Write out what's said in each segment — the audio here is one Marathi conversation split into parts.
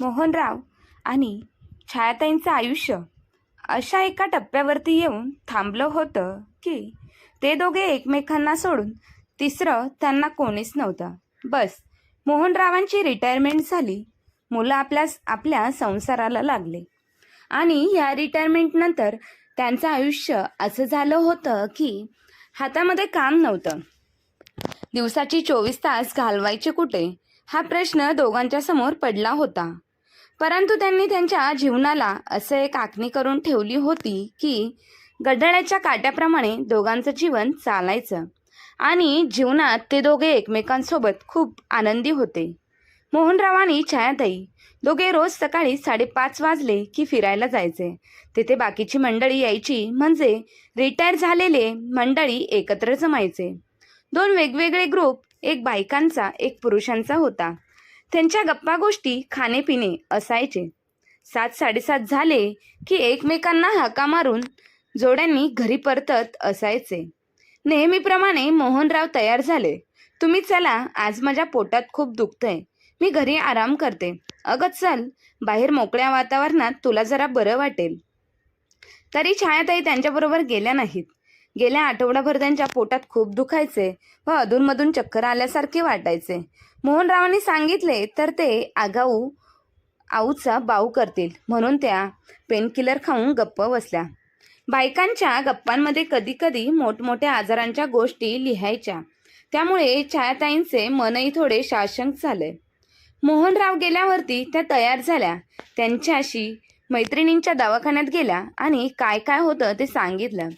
मोहनराव आणि छायाताईंचं आयुष्य अशा एका टप्प्यावरती येऊन थांबलं होतं की ते दोघे एकमेकांना सोडून तिसरं त्यांना कोणीच नव्हतं. बस मोहनरावांची रिटायरमेंट झाली. मुलं आपल्या आपल्या संसाराला लागले. आणि या रिटायरमेंटनंतर त्यांचं आयुष्य असं झालं होतं की हातामध्ये काम नव्हतं. दिवसाची चोवीस तास घालवायचे कुठे? हा प्रश्न दोघांच्या समोर पडला होता. परंतु त्यांनी त्यांच्या जीवनाला असं एक आखणी करून ठेवली होती की गड्डळ्याच्या काट्याप्रमाणे दोघांचं जीवन चालायचं. आणि जीवनात ते दोघे एकमेकांसोबत खूप आनंदी होते. मोहनराव आणि छायाताई दोघे रोज सकाळी साडेपाच वाजले की फिरायला जायचे. तिथे बाकीची मंडळी यायची म्हणजे रिटायर झालेले मंडळी एकत्र जमायचे. दोन वेगवेगळे ग्रुप एक बायकांचा एक पुरुषांचा होता. त्यांच्या गप्पा गोष्टी खाणेपिणे असायचे. सात साडेसात झाले की एकमेकांना हाका मारून जोड्यांनी घरी परतत असायचे. नेहमीप्रमाणे मोहनराव तयार झाले. तुम्ही चला आज माझ्या पोटात खूप दुखतंय. मी घरी आराम करते. अगं चल बाहेर मोकळ्या वातावरणात तुला जरा बरं वाटेल. तरी छायाताई त्यांच्याबरोबर गेल्या नाहीत. गेल्या आठवडाभर त्यांच्या पोटात खूप दुखायचे व अधूनमधून चक्कर आल्यासारखे वाटायचे. मोहनरावांनी सांगितले तर ते आगाऊ आऊचा बाऊ करतील. म्हणून त्या पेनकिलर खाऊन गप्प बसल्या. बायकांच्या गप्पांमध्ये कधीकधी मोठमोठ्या आजारांच्या गोष्टी लिहायच्या. त्यामुळे छायाताईंचे मनही थोडे शाशंक झाले. मोहनराव गेल्यावरती त्या तयार झाल्या. त्यांच्याशी मैत्रिणींच्या दवाखान्यात गेल्या आणि काय काय होतं ते सांगितलं.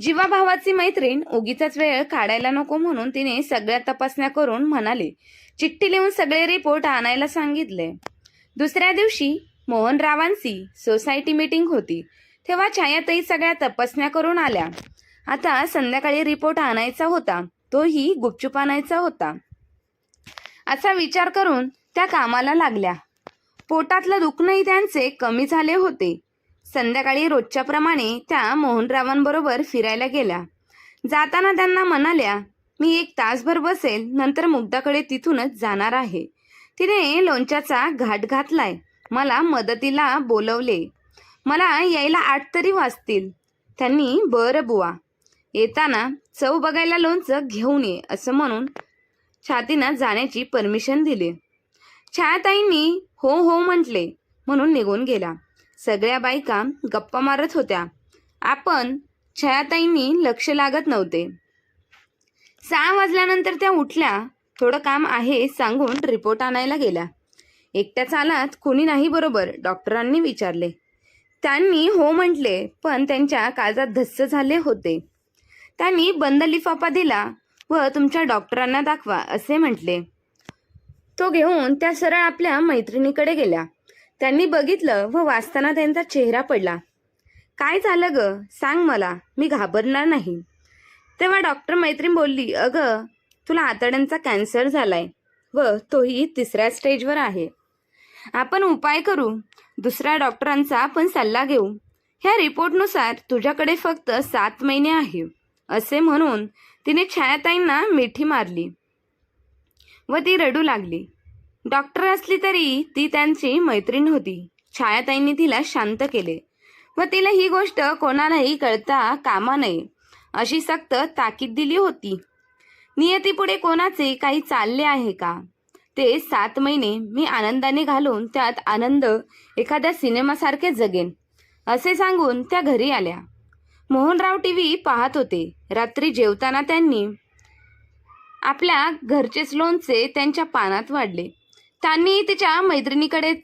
जीवाभावाची मैत्रीण उगीचाच वेळ काढायला नको म्हणून तिने सगळ्या तपासण्या करून म्हणाली चिठ्ठी लिहून सगळे रिपोर्ट आणायला सांगितले. दुसऱ्या दिवशी मोहनरावांची सोसायटी मीटिंग होती. तेव्हा छायातही सगळ्या तपासण्या करून आल्या. आता संध्याकाळी रिपोर्ट आणायचा होता. तोही गुपचूप आणायचा होता. असा विचार करून त्या कामाला लागल्या. पोटातलं दुखणंही त्यांचे कमी झाले होते. संध्याकाळी रोजच्याप्रमाणे त्या मोहनरावांबरोबर फिरायला गेल्या. जाताना त्यांना म्हणाल्या मी एक तासभर बसेल नंतर मुग्धाकडे तिथूनच जाणार आहे. तिने लोणच्याचा घाट घातलाय. मला मदतीला बोलवले. मला यायला आठ तरी वाजतील. त्यांनी बरं बुवा. येताना चव बघायला लोणचं घेऊन ये असं म्हणून छातीनं जाण्याची परमिशन दिली. छायाताईंनी हो हो म्हटले. म्हणून निघून गेला. सगळ्या बायका गप्पा मारत होत्या. आपण छायाताईंनी लक्ष लागत नव्हते. सहा वाजल्यानंतर त्या उठल्या. थोडं काम आहे सांगून रिपोर्ट आणायला गेल्या. एकट्या चालात कुणी नाही बरोबर डॉक्टरांनी विचारले. त्यांनी हो म्हटले पण त्यांच्या काळजात धस्स झाले होते. त्यांनी बंद लिफाफा दिला व तुमच्या डॉक्टरांना दाखवा असे म्हटले. तो घेऊन त्या सरळ आपल्या मैत्रिणीकडे गेल्या. त्यांनी बघितलं व वाचताना त्यांचा चेहरा पडला. काय झालं ग? सांग मला. मी घाबरणार नाही. तेव्हा डॉक्टर मैत्रीण बोलली अगं तुला आतड्यांचा कॅन्सर झालाय व तोही तिसऱ्या स्टेजवर आहे. आपण उपाय करू. दुसऱ्या डॉक्टरांचा आपण सल्ला घेऊ. ह्या रिपोर्टनुसार तुझ्याकडे फक्त सात महिने आहे. असे म्हणून तिने छायाताईंना मिठी मारली व ती रडू लागली. डॉक्टर असली तरी ती त्यांची मैत्रीण होती. छायाताईंनी तिला शांत केले. व तिला ही गोष्ट कोणालाही कळता कामा नये अशी सक्त ताकीद दिली होती. नियतीपुढे कोणाचे काही चालले आहे का? ते सात महिने मी आनंदाने घालून त्यात आनंद एखाद्या सिनेमासारखे जगेन असे सांगून त्या घरी आल्या. मोहनराव टी. व्ही. पाहत होते. रात्री जेवताना त्यांनी आपल्या घरचेच लोणचे त्यांच्या पानात वाढले. त्यांनी तिच्या मैत्रिणीकडेच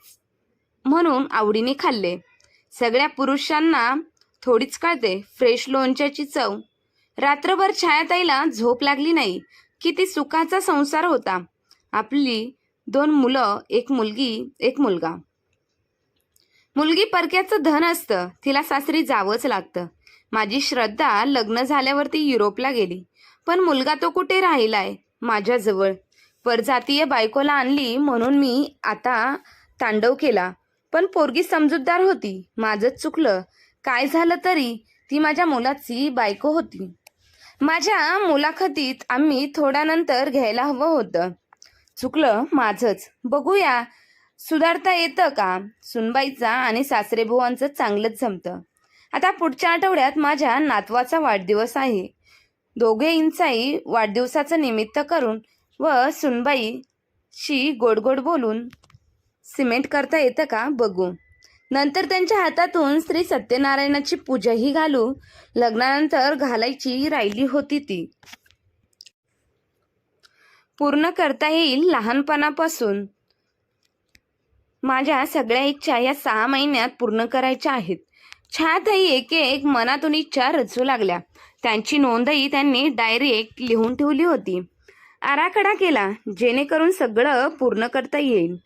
म्हणून आवडीने खाल्ले. सगळ्या पुरुषांना थोडीच कळते फ्रेश लोणच्याची चव. रात्रभर छायाताईला झोप लागली नाही किती सुखाचा संसार होता. आपली दोन मुलं एक मुलगी एक मुलगा. मुलगी परक्याचं धन असतं तिला सासरी जावंच लागतं. माझी श्रद्धा लग्न झाल्यावरती युरोपला गेली. पण मुलगा तो कुठे राहिलाय? माझ्याजवळ. परजातीय बायकोला आणली म्हणून मी आता तांडव केला. पण पोरगी समजूतदार होती. माझंच चुकलं. काय झालं तरी ती माझ्या मुलाची बायको होती. माझ्या मुलाखतीत आम्ही थोड्यानंतर घ्यायला हवं होतं. चुकलं माझंच. बघूया. सुधारता येतं का? सुनबाईचा आणि सासरेबुवांचं चांगलंच जमतं. आता पुढच्या आठवड्यात माझ्या नातवाचा वाढदिवस आहे. दोघे इंचाई वाढदिवसाचं निमित्त करून व सुनबाईशी गोड गोड बोलून सिमेंट करता येतं का बघू. नंतर त्यांच्या हातातून श्री सत्यनारायणाची पूजाही घालू लग्नानंतर घालायची राहिली होती ती. पूर्ण करता येईल लहानपणापासून. माझ्या सगळ्या इच्छा या सहा महिन्यात पूर्ण करायच्या आहेत. छातही एक एक मनातून इच्छा रचू लागल्या. त्यांची नोंदही त्यांनी डायरेक्ट लिहून ठेवली होती. आराखडा केला जेणेकरून सगळं पूर्ण करता येईल.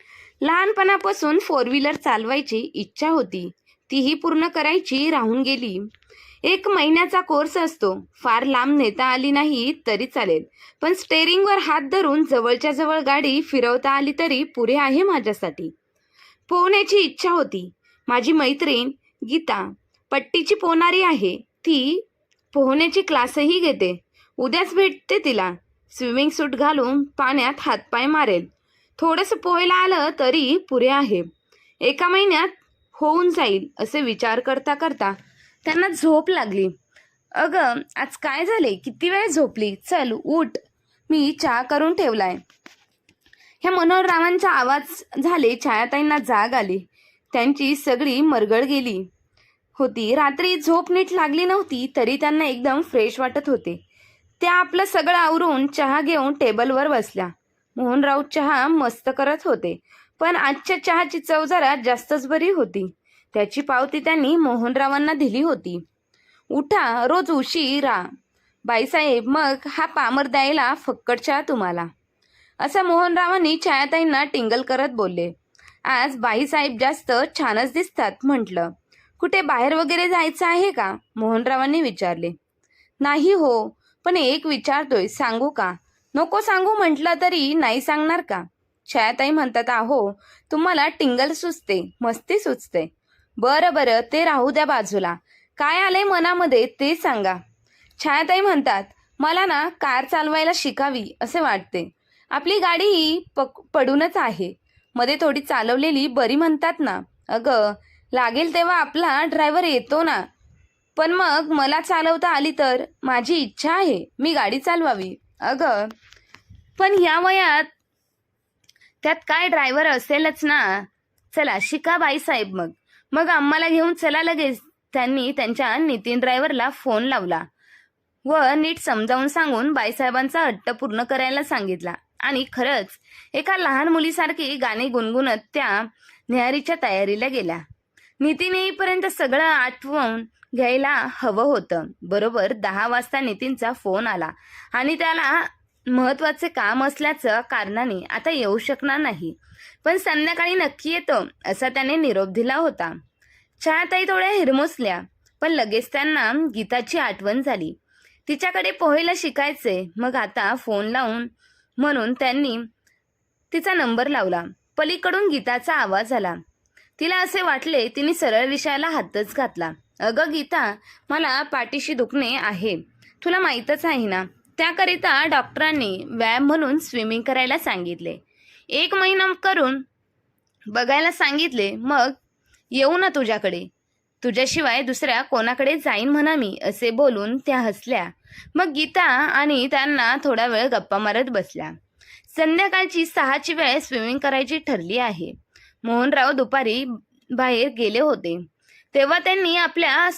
लहानपणापासून फोर व्हीलर चालवायची इच्छा होती. तीही पूर्ण करायची राहून गेली. एक महिन्याचा कोर्स असतो. फार लांब नेता आली नाही तरी चालेल. पण स्टेरिंगवर हात धरून जवळच्या जवळ गाडी फिरवता आली तरी पुरे आहे माझ्यासाठी. पोहण्याची इच्छा होती. माझी मैत्रीण गीता पट्टीची पोहणारी आहे. ती पोहण्याची क्लासही घेते. उद्याच भेटते तिला. स्विमिंग सूट घालून पाण्यात हातपाय मारेल. थोडंसं पोहायला आलं तरी पुरे आहे. एका महिन्यात होऊन जाईल असे विचार करता करता त्यांना झोप लागली. अगं आज काय झाले? किती वेळ झोपली? चल उठ. मी चहा करून ठेवलाय. ह्या मनोहररावांचा आवाज झाले छायाताईंना जाग आली. त्यांची सगळी मरगळ गेली. होती. रात्री झोप नीट लागली नव्हती तरी त्यांना एकदम फ्रेश वाटत होते. त्या आपलं सगळं आवरून चहा घेऊन टेबलवर बसल्या. मोहनराव चहा मस्त करत होते पण आजच्या चहाची चव जरा जास्तच बरी होती. त्याची पावती त्यांनी मोहनरावांना दिली होती. उठा रोज उशिरा बाईसाहेब मग हा पामर द्यायला फक्कड चहा तुम्हाला. असं मोहनरावांनी छायाताईंना टिंगल करत बोलले. आज बाईसाहेब जास्त छानच दिसतात म्हटलं. कुठे बाहेर वगैरे जायचं आहे का? मोहनरावांनी विचारले. नाही हो पण एक विचारतोय सांगू का? नको सांगू म्हटलं तरी नाही सांगणार का? छायाताई म्हणतात आहो तुम्हाला टिंगल सुचते मस्ती सुचते. बरं बरं ते राहू द्या बाजूला. काय आलंय मनामध्ये ते सांगा. छायाताई म्हणतात मला ना कार चालवायला शिकावी असे वाटते. आपली गाडी ही पक पडूनच आहे. मध्ये थोडी चालवलेली बरी म्हणतात ना. अगं लागेल तेव्हा आपला ड्रायव्हर येतो ना. पण मग मला चालवता आली तर माझी इच्छा आहे. मी गाडी चालवावी. अगं पण या वयात त्यात काय ड्रायव्हर असेलच ना? चला शिका बाईसाहेब मग. मग आम्हाला घेऊन चला लगेच. त्यांनी त्यांच्या नितीन ड्रायव्हरला फोन लावला व नीट समजावून सांगून बाईसाहेबांचा हट्ट पूर्ण करायला सांगितला. आणि खरंच एका लहान मुलीसारखी गाणी गुणगुणत त्या न्याहारीच्या तयारीला गेल्या. नितीन येईपर्यंत सगळं आठवून घ्यायला हवं होतं. बरोबर दहा वाजता नितीनचा फोन आला. आणि त्याला महत्त्वाचे काम असल्याचं कारणाने आता येऊ शकणार नाही. पण संध्याकाळी नक्की येतो असा त्याने निरोप दिला होता. छायाताई थोड्या हिरमोसल्या पण लगेच त्यांना गीताची आठवण झाली. तिच्याकडे पोहायला शिकायचे मग आता फोन लावून म्हणून त्यांनी तिचा नंबर लावला. पलीकडून गीताचा आवाज आला. तिला असे वाटले तिने सरळ विषयाला हातच घातला. अगं गीता मला पाठीशी दुखणे आहे. तुला माहीतच आहे ना? त्याकरिता डॉक्टरांनी व्यायाम म्हणून स्विमिंग करायला सांगितले. एक महिना करून बघायला सांगितले मग येऊ ना तुझ्याकडे. तुझ्याशिवाय दुसऱ्या कोणाकडे जाईन म्हणा मी असे बोलून त्या हसल्या. मग गीता आणि त्यांना थोडा वेळ गप्पा मारत बसल्या. संध्याकाळची सहाची वेळ स्विमिंग करायची ठरली आहे. मोहनराव दुपारी बाहेर गेले होते. तेव्हा त्यांनी आपल्या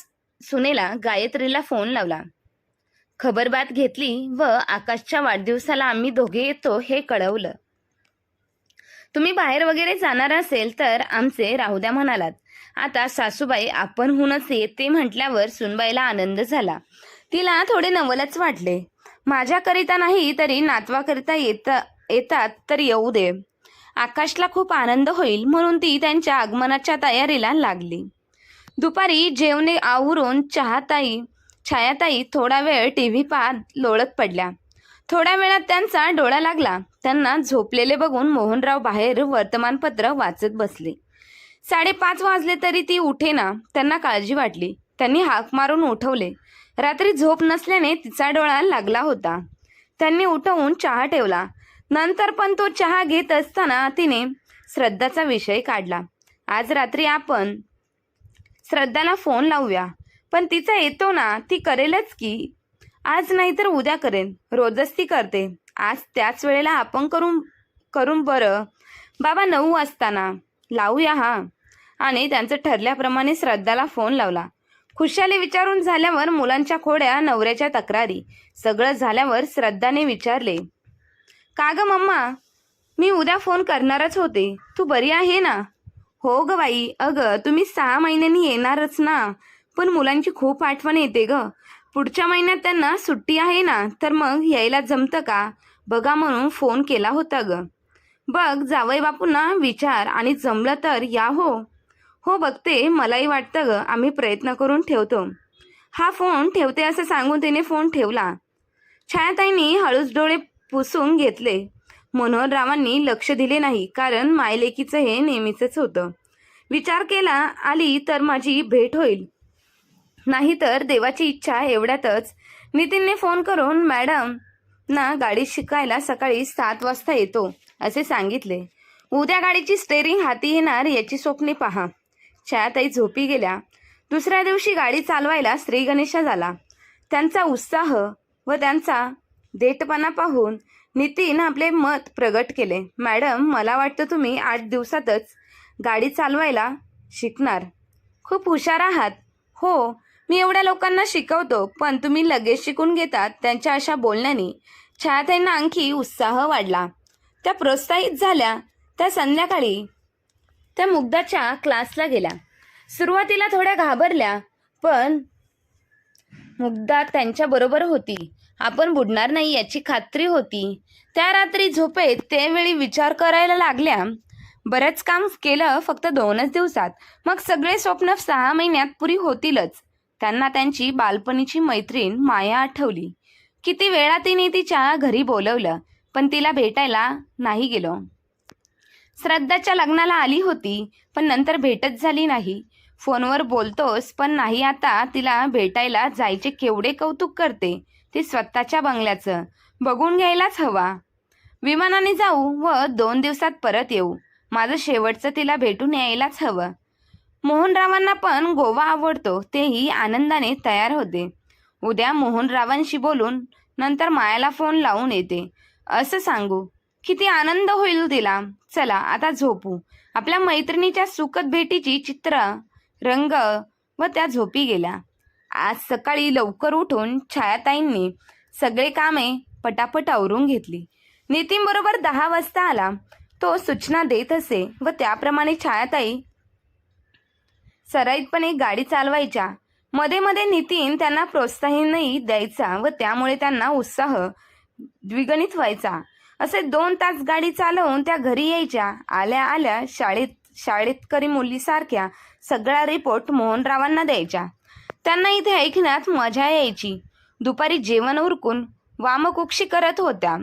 सुनेला गायत्रीला फोन लावला. खबरबात घेतली व आकाशच्या वाढदिवसाला आम्ही दोघे येतो हे कळवलं. तुम्ही बाहेर वगैरे जाणार असेल तर आमचे राहू द्या म्हणालात. आता सासूबाई आपणहूनच येते म्हटल्यावर सुनबाईला आनंद झाला. तिला थोडे नवलच वाटले. माझ्याकरिता नाही तरी नातवाकरिता येत येतात तर येऊ दे. आकाशला खूप आनंद होईल म्हणून ती त्यांच्या आगमनाच्या तयारीला लागली. दुपारी जेवणे आवरून चहाताई छायाताई थोडा वेळ टी व्ही पाहत लोळत पडल्या. थोड्या वेळात त्यांचा डोळा लागला. त्यांना झोपलेले बघून मोहनराव बाहेर वर्तमानपत्र वाचत बसले. साडेपाच वाजले तरी ती उठेना त्यांना काळजी वाटली. त्यांनी हाक मारून उठवले. रात्री झोप नसल्याने तिचा डोळा लागला होता. त्यांनी उठवून चहा ठेवला. नंतर पण तो चहा घेत असताना तिने श्रद्धाचा विषय काढला. आज रात्री आपण श्रद्धाला फोन लावूया. पण तिचा येतो ना ती करेलच की. आज नाही तर उद्या करेन. रोजच ती करते. आज त्याच वेळेला आपण करून करून बरं. बाबा नऊ वाजताना. लावूया हा. आणि त्यांचं ठरल्याप्रमाणे श्रद्धाला फोन लावला. खुशाली विचारून झाल्यावर मुलांच्या खोड्या नवऱ्याच्या तक्रारी. सगळं झाल्यावर श्रद्धाने विचारले का ग मम्मा? मी उद्या फोन करणारच होते. तू बरी आहे ना? हो ग बाई अगं तुम्ही सहा महिन्यांनी येणारच ना. पण मुलांची खूप आठवण येते ग. पुढच्या महिन्यात त्यांना सुट्टी आहे ना तर मग यायला जमतं का? बघा म्हणून फोन केला होता ग. बघ जावई बापूंना विचार आणि जमलं तर या हो. हो बघते. मलाही वाटतं ग आम्ही प्रयत्न करून ठेवतो. हा फोन ठेवते असं सांगून तिने फोन ठेवला. छायाताईंनी हळूच डोळे पुसून घेतले. मनोहररावांनी लक्ष दिले नाही कारण मायलेकीचं हे नेहमीचंच होतं. विचार केला आली तर माझी भेट होईल. नाहीतर देवाची इच्छा एवढ्यातच. नितीनने फोन करून मॅडम ना गाडी शिकायला सकाळी सात वाजता येतो असे सांगितले. उद्या गाडीची स्टेअरिंग हाती येणार याची स्वप्ने पहा. छायाताई झोपी गेल्या. दुसऱ्या दिवशी गाडी चालवायला श्री गणेशा झाला. त्यांचा उत्साह व त्यांचा देटपणा पाहून नितीन आपले मत प्रगट केले. मॅडम मला वाटतं तुम्ही आठ दिवसातच गाडी चालवायला शिकणार. खूप हुशार आहात. हो मी एवढ्या लोकांना शिकवतो पण तुम्ही लगेच शिकून घेतात त्यांच्या अशा बोलण्याने. छायाताईंना आणखी उत्साह वाढला. त्या प्रोत्साहित झाल्या. त्या संध्याकाळी त्या मुग्धाच्या क्लासला गेल्या. सुरुवातीला थोड्या घाबरल्या पण मुग्धा त्यांच्याबरोबर होती. आपण बुडणार नाही याची खात्री होती. त्या रात्री झोपेत त्यावेळी विचार करायला लागल्या. बरंच काम केलं फक्त दोनच दिवसात. मग सगळे स्वप्न सहा महिन्यात पुरी होतीलच. त्यांना त्यांची बालपणीची मैत्रीण माया आठवली. किती वेळा तिने तिच्या घरी बोलवलं पण तिला भेटायला नाही गेलो. श्रद्धाच्या लग्नाला आली होती पण नंतर भेटच झाली नाही. फोनवर बोलतोस पण नाही आता तिला भेटायला जायचे केवढे कौतुक करते. ती स्वतःच्या बंगल्याचं. बघून घ्यायलाच हवा. विमानाने जाऊ व दोन दिवसात परत येऊ. माझं शेवटचं तिला भेटून यायलाच हवं. मोहनरावांना पण गोवा आवडतो तेही आनंदाने तयार होते. उद्या मोहनरावांशी बोलून नंतर मायाला फोन लावून येते. असं सांगू किती आनंद होईल तिला. चला आता झोपू. आपल्या मैत्रिणीच्या सुखद भेटीची चित्र रंग व त्या झोपी गेल्या. आज सकाळी लवकर उठून छायाताईंनी सगळे कामे पटापट आवरून घेतली. नितीन बरोबर दहा वाजता आला. तो सूचना देत असे व त्याप्रमाणे छायाताई सराईतपणे गाडी चालवायच्या. मध्ये मध्ये नितीन त्यांना प्रोत्साहनही द्यायचा व त्यामुळे त्यांना उत्साह द्विगणित व्हायचा. असे दोन तास गाडी चालवून त्या घरी यायच्या. आल्या आल्या शाळेत शाळेतकरी मुलीसारख्या सगळा रिपोर्ट मोहनरावांना द्यायच्या. त्यांना इथे ऐकण्यात मजा यायची. दुपारी जेवण उरकून वामकुक्षी करत होत्या.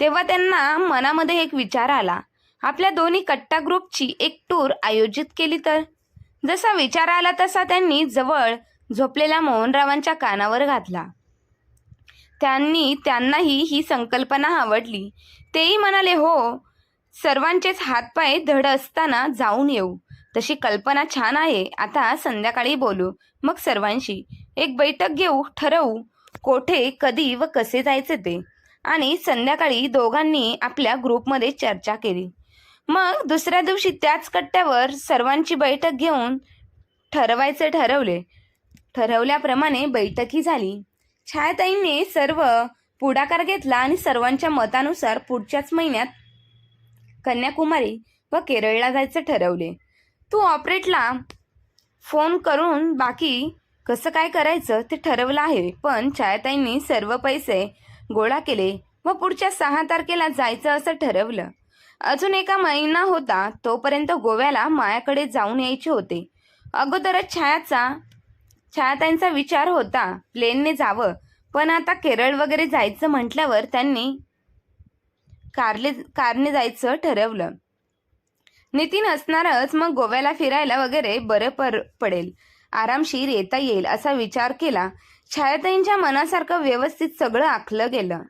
तेव्हा त्यांना मनामध्ये एक विचार आला. आपल्या दोन्ही कट्टा ग्रुपची एक टूर आयोजित केली तर? जसा विचार आला तसा त्यांनी जवळ झोपलेल्या मोहनरावांच्या कानावर घातला. त्यांनी त्यांनाही ही संकल्पना आवडली. तेही म्हणाले हो सर्वांचेच हातपाय धड असताना जाऊन येऊ. तशी कल्पना छान आहे. आता संध्याकाळी बोलू. मग सर्वांशी. एक बैठक घेऊ ठरवू. कोठे कधी व कसे जायचे ते. आणि संध्याकाळी दोघांनी आपल्या ग्रुपमध्ये चर्चा केली. मग दुसऱ्या दिवशी त्याच कट्ट्यावर सर्वांची बैठक घेऊन ठरवायचे ठरवले. ठरवल्याप्रमाणे बैठकही झाली. छायाताईंनी सर्व पुढाकार घेतला आणि सर्वांच्या मतानुसार पुढच्याच महिन्यात कन्याकुमारी व केरळला जायचं ठरवले. तू ऑपरेटला फोन करून बाकी कसं काय करायचं ते ठरवलं आहे. पण छायाताईंनी सर्व पैसे गोळा केले. व पुढच्या सहा तारखेला जायचं असं ठरवलं. अजून एका महिना होता तोपर्यंत गोव्याला मायाकडे जाऊन यायचे होते. अगोदरच छायाचा छायाताईंचा विचार होता प्लेनने जावं. पण आता केरळ वगैरे जायचं म्हटल्यावर त्यांनी कारले कारने जायचं ठरवलं. नितीन असणारच मग गोव्याला फिरायला वगैरे बरं पर पडेल. आरामशीर येता येईल असा विचार केला. छायाताईंच्या मनासारखं व्यवस्थित सगळं आखलं गेलं.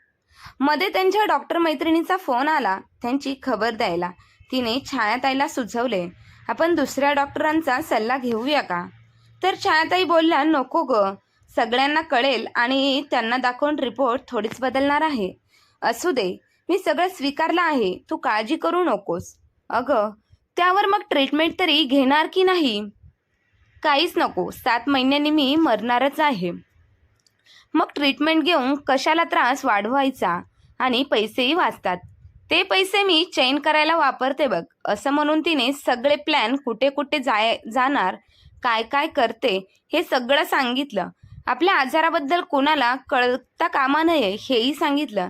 मध्ये त्यांच्या डॉक्टर मैत्रिणीचा फोन आला. त्यांची खबर द्यायला. तिने छायाताईला सुचवले आपण दुसऱ्या डॉक्टरांचा सल्ला घेऊया का? तर छायाताई बोलल्या नको ग. सगळ्यांना कळेल आणि त्यांना दाखवून रिपोर्ट थोडीच बदलणार आहे. असू दे. मी सगळं स्वीकारलं आहे. तू काळजी करू नकोस. अगं त्यावर मग ट्रीटमेंट तरी घेणार की नाही? काहीच नको. सात महिन्यांनी मी मरणारच आहे. मग ट्रीटमेंट घेऊन कशाला त्रास वाढवायचा? आणि पैसेही वाचतात. ते पैसे मी चैन करायला वापरते बघ. असं म्हणून तिने सगळे प्लॅन कुठे कुठे जाय जाणार काय काय करते हे सगळं सांगितलं. आपल्या आजाराबद्दल कोणाला कळता कामा नये हेही सांगितलं.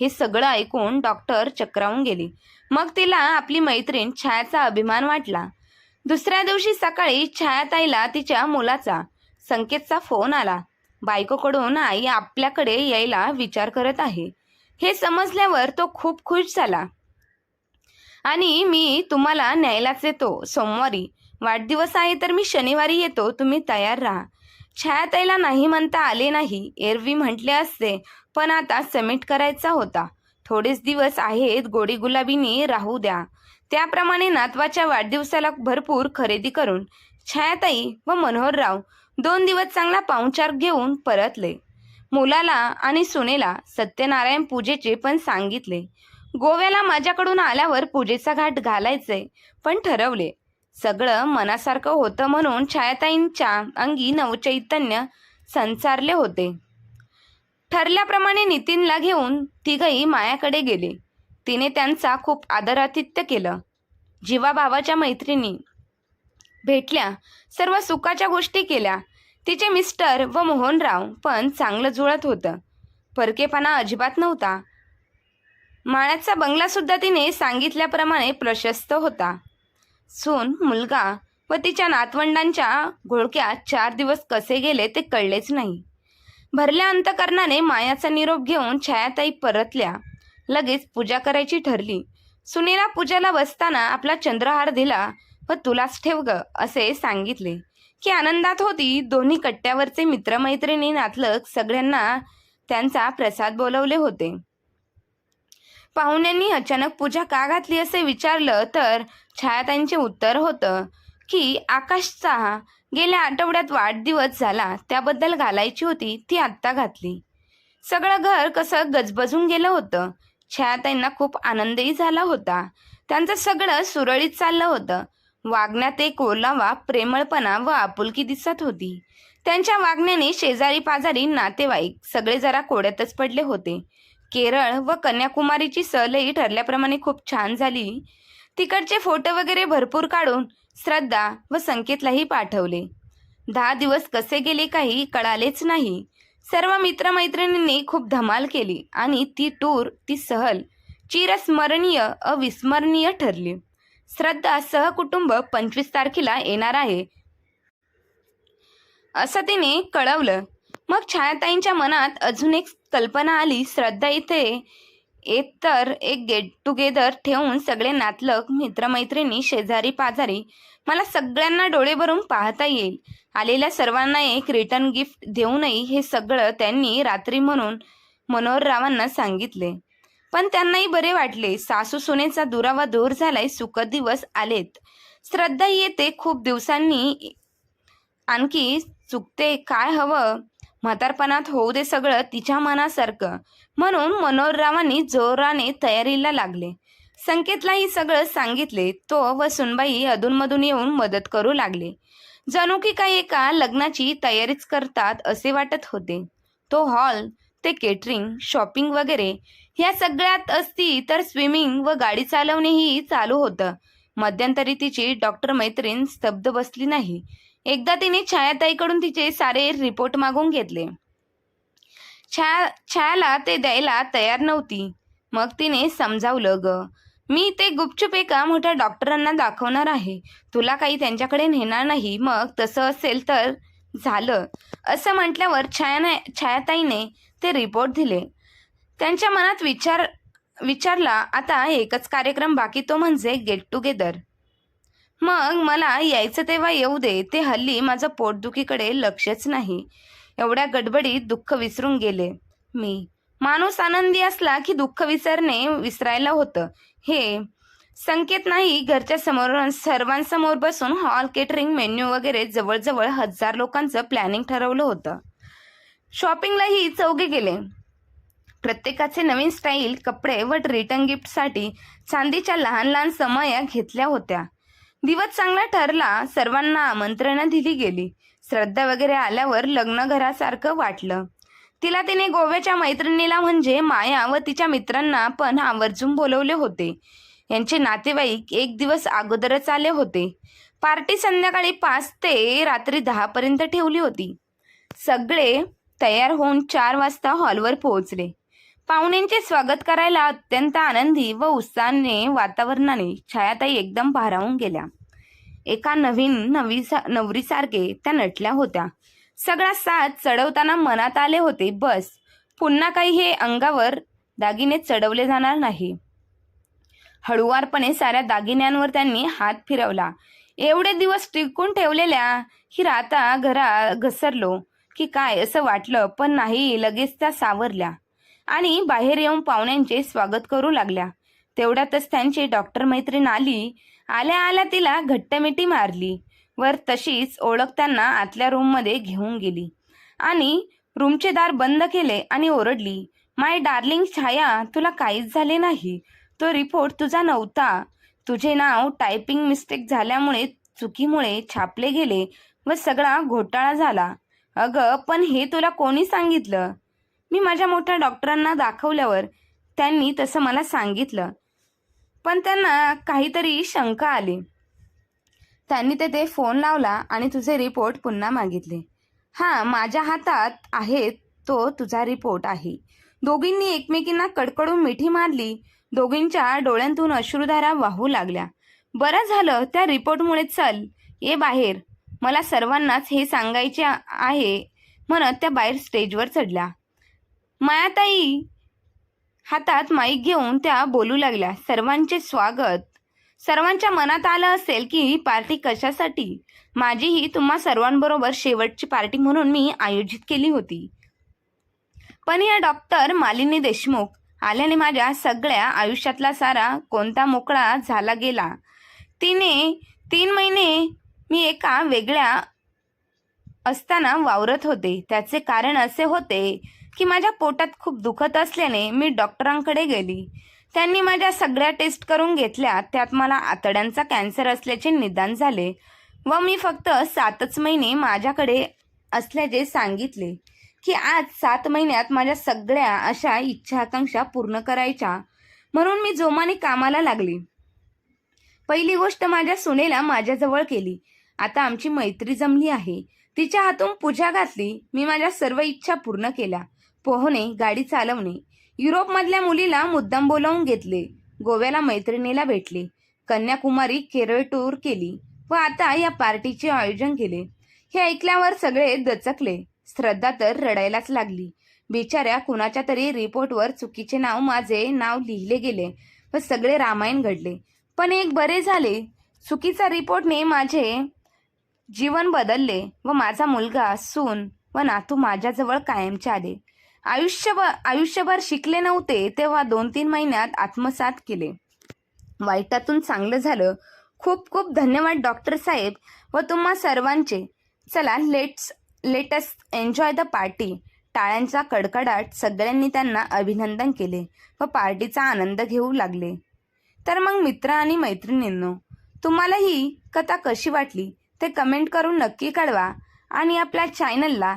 हे सगळं ऐकून डॉक्टर चक्रावून गेली. मग तिला आपली मैत्रीण छायाचा अभिमान वाटला. दुसऱ्या दिवशी सकाळी छायाताईला तिच्या मुलाचा संकेतचा फोन आला. बायकोकडून आई आपल्याकडे यायला विचार करत आहे. हे समजल्यावर तो खूप खुश झाला. आणि मी तुम्हाला न्यायलाच येतो. सोमवारी वाढदिवस आहे तर मी शनिवारी येतो. तुम्ही तयार राहा. छायाताईला नाही म्हणता आले नाही. एरवी म्हटले असते पण आता समिट करायचा होता. थोडेच दिवस आहेत गोडी गुलाबीने राहू द्या. त्याप्रमाणे नातवाच्या वाढदिवसाला भरपूर खरेदी करून छायाताई व मनोहरराव दोन दिवस चांगला पाहुणचार घेऊन परतले. मुलाला आणि सुनेला सत्यनारायण पूजेचे पण सांगितले. गोव्याला माझ्याकडून आल्यावर पूजेचा घाट घालायचे पण ठरवले. सगळं मनासारखं होतं म्हणून छायाताईंच्या अंगी नवचैतन्य संसारले होते. ठरल्याप्रमाणे नितीनला घेऊन तिघही मायाकडे गेले. तिने त्यांचा खूप आदरातिथ्य केलं. जीवाभावाच्या मैत्रिणी भेटल्या सर्व सुखाच्या गोष्टी केल्या. तिचे मिस्टर व मोहनराव पण चांगलं जुळत होतं. परकेपणा अजिबात नव्हता. माळ्याचा बंगलासुद्धा तिने सांगितल्याप्रमाणे प्रशस्त होता. सून मुलगा व तिच्या नातवंडांच्या घोळक्यात चार दिवस कसे गेले ते कळलेच नाही. भरल्या अंतकरणाने मायाचा निरोप घेऊन छायाताई परतल्या. लगेच पूजा करायची ठरली. सुनेला पूजाला बसताना आपला चंद्रहार दिला व तुलाच ठेव ग असे सांगितले. की आनंदात होती दोन्ही कट्ट्यावरचे मित्रमैत्रिणी नातलक सगळ्यांना त्यांचा प्रसाद बोलवले होते. पाहुण्यांनी अचानक पूजा का घातली असे विचारलं तर छायाताईंचे उत्तर होतं की आकाशचा गेल्या आठवड्यात वाढदिवस झाला त्याबद्दल घालायची होती ती आत्ता घातली. सगळं घर कसं गजबजून गेलं होतं. छायाताईंना खूप आनंदही झाला होता. त्यांचं सगळं सुरळीत चाललं होतं. वागण्यात एक ओलावा प्रेमळपणा व आपुलकी दिसत होती. त्यांच्या वागण्याने शेजारी पाजारी नातेवाईक सगळे जरा कोड्यातच पडले होते. केरळ व कन्याकुमारीची सहलही ठरल्याप्रमाणे खूप छान झाली. तिकडचे फोटो वगैरे भरपूर काढून श्रद्धा व संकेतलाही पाठवले. दहा दिवस कसे गेले काही कळालेच नाही. सर्व मित्रमैत्रिणींनी खूप धमाल केली आणि ती टूर ती सहल चिरस्मरणीय अविस्मरणीय ठरली. श्रद्धा सहकुटुंब पंचवीस तारखेला येणार आहे. असं तिने कळवलं. मग छायाताईंच्या मनात अजून एक कल्पना आली. श्रद्धा इथे एक तर एक गेट टुगेदर ठेवून सगळे नातलक मित्रमैत्रिणी शेजारी पाजारी मला सगळ्यांना डोळे भरून पाहता येईल. आलेल्या सर्वांना एक रिटर्न गिफ्ट देऊनही हे सगळं त्यांनी रात्री म्हणून मनोहररावांना सांगितले. पण त्यांनाही बरे वाटले. सासू सुनेचा दुरावा दूर झालाय सुखद दिवस आलेत. श्रद्धा येते खूप दिवसांनी. आणखी चुकते काय हवं? म्हातारपणात होऊ दे सगळं तिच्या मनासारखं. म्हणून मनोहररावांनी जोराने तयारीला लागले. संकेतलाही सगळं सांगितले तो व सुनबाई अधूनमधून येऊन मदत करू लागले. जणू की काही एका लग्नाची तयारीच करतात असे वाटत होते. तो हॉल ते केटरिंग शॉपिंग वगैरे ह्या सगळ्यात असती तर स्विमिंग व गाडी चालवणेही चालू होतं. मध्यंतरी तिची डॉक्टर मैत्रीण स्तब्ध बसली नाही. एकदा तिने छायाताईकडून तिचे सारे रिपोर्ट मागून घेतले. छाया छायाला ते द्यायला तयार नव्हती. मग तिने समजावलं ग मी ते गुपचूप एका मोठ्या डॉक्टरांना दाखवणार आहे. तुला काही त्यांच्याकडे नेणार नाही. मग तसं असेल तर झालं. असं म्हटल्यावर छायाने छायाताईने ते रिपोर्ट दिले. त्यांच्या मनात विचार विचारला आता एकच कार्यक्रम बाकी तो म्हणजे गेट टुगेदर मग मला यायचं तेव्हा येऊ दे. ते हल्ली माझं पोटदुखीकडे लक्षच नाही. एवढ्या गडबडीत दुःख विसरून गेले. मी. माणूस आनंदी असला की दुःख विसरणे विसरायला होतं. हे संकेत नाही. घरच्या समोर सर्वांसमोर बसून हॉल केटरिंग मेन्यू वगैरे जवळजवळ हजार लोकांचं प्लॅनिंग ठरवलं होतं. शॉपिंगलाही चौघे गेले. प्रत्येकाचे नवीन स्टाईल कपडे व रिटर्न गिफ्टसाठी चांदीच्या लहान लहान समया घेतल्या होत्या. दिवस चांगला ठरला सर्वांना आमंत्रणं दिली गेली. श्रद्धा वगैरे आल्यावर लग्न घरासारखं वाटलं. तिला तिने गोव्याच्या मैत्रिणीला म्हणजे माया व तिच्या मित्रांना पण आवर्जून बोलवले होते. यांचे नातेवाईक एक दिवस अगोदरच आले होते. पार्टी संध्याकाळी पाच ते रात्री दहापर्यंत ठेवली होती. सगळे तयार होऊन चार वाजता हॉलवर पोहोचले. पाहुण्यांचे स्वागत करायला अत्यंत आनंदी व उत्साहाने वातावरणाने छायाताई एकदम भारावून गेल्या. एका नवीन नवी नवरीसारखे त्या नटल्या होत्या. सगळा साथ चढवताना मनात आले होते बस. पुन्हा काही हे अंगावर दागिने चढवले जाणार नाही. हळुवारपणे साऱ्या दागिन्यांवर त्यांनी हात फिरवला. एवढे दिवस टिकून ठेवलेल्या ही राता घरा घसरलो की काय असं वाटलं पण नाही लगेच त्या सावरल्या. आणि बाहेर येऊन पाहुण्यांचे स्वागत करू लागल्या. तेवढ्यातच त्यांची डॉक्टर मैत्रीण आली. आल्या आल्या तिला घट्टमिटी मारली. वर तशीच ओळख त्यांना आतल्या रूममध्ये घेऊन गेली. आणि रूमचे दार बंद केले आणि ओरडली माय डार्लिंग छाया तुला काहीच झाले नाही. तो रिपोर्ट तुझा नव्हता. तुझे नाव टायपिंग मिस्टेक झाल्यामुळे चुकीमुळे छापले गेले व सगळा घोटाळा झाला. अगं पण हे तुला कोणी सांगितलं? मी माझ्या मोठ्या डॉक्टरांना दाखवल्यावर त्यांनी तसं मला सांगितलं. पण त्यांना काहीतरी शंका आली. त्यांनी तेथे फोन लावला आणि तुझे रिपोर्ट पुन्हा मागितले. हां माझ्या हातात आहे तो तुझा रिपोर्ट आहे. दोघींनी एकमेकींना कडकडून मिठी मारली. दोघींच्या डोळ्यांतून अश्रुधारा वाहू लागल्या. बरं झालं त्या रिपोर्टमुळे चल. ये बाहेर. मला सर्वांनाच हे सांगायचे आहे म्हणत त्या बाहेर स्टेजवर चढल्या. मायाताई हातात माईक घेऊन त्या बोलू लागल्या. सर्वांचे स्वागत. सर्वांच्या मनात आलं असेल की पार्टी कशासाठी? माझी ही तुम्हा सर्वांबरोबर शेवटची पार्टी म्हणून मी आयोजित केली होती. पण या डॉक्टर मालिनी देशमुख आल्याने माझ्या सगळ्या आयुष्यातला सारा कोणता मोकळा झाला गेला. तिने तीन महिने मी एका वेगळ्या असताना वावरत होते. त्याचे कारण असे होते की माझ्या पोटात खूप दुखत असल्याने मी डॉक्टरांकडे गेली. त्यांनी माझ्या सगळ्या टेस्ट करून घेतल्या. त्यात मला आतड्यांचा कॅन्सर असल्याचे निदान झाले व मी फक्त सातच महिने माझ्याकडे असल्याचे सांगितले की आज सात महिन्यात माझ्या सगळ्या अशा इच्छा आकांक्षा पूर्ण करायच्या. म्हणून मी जोमाने कामाला लागली. पहिली गोष्ट माझ्या सुनेला माझ्याजवळ केली. आता आमची मैत्री जमली आहे. तिच्या हातून पूजा घातली. मी माझ्या सर्व इच्छा पूर्ण केल्या. पोहणे गाडी चालवणे. युरोपमधल्या मुलीला मुद्दाम बोलावून घेतले. गोव्याला मैत्रिणीला भेटले. कन्याकुमारी केरळ टूर केली व आता या पार्टीचे आयोजन केले. हे ऐकल्यावर सगळे दचकले. श्रद्धा तर रडायलाच लागली. बिचाऱ्या कुणाच्या तरी रिपोर्टवर चुकीचे नाव माझे नाव लिहिले गेले व सगळे रामायण घडले. पण एक बरे झाले. चुकीचा रिपोर्टने माझे जीवन बदलले व माझा मुलगा सून व नातू माझ्याजवळ कायमचे आले. आयुष्यभर आयुष्यभर शिकले नव्हते तेव्हा दोन तीन महिन्यात आत्मसात केले. वाईटातून चांगलं झालं. खूप खूप धन्यवाद डॉक्टर साहेब व तुम्हा सर्वांचे. चला let's latest enjoy the party टाळ्यांचा कडकडाट सगळ्यांनी त्यांना अभिनंदन केले व पार्टीचा आनंद घेऊ लागले. तर मग मित्र आणि मैत्रिणींनो तुम्हाला ही कथा कशी वाटली ते कमेंट करून नक्की कळवा आणि आपल्या चॅनलला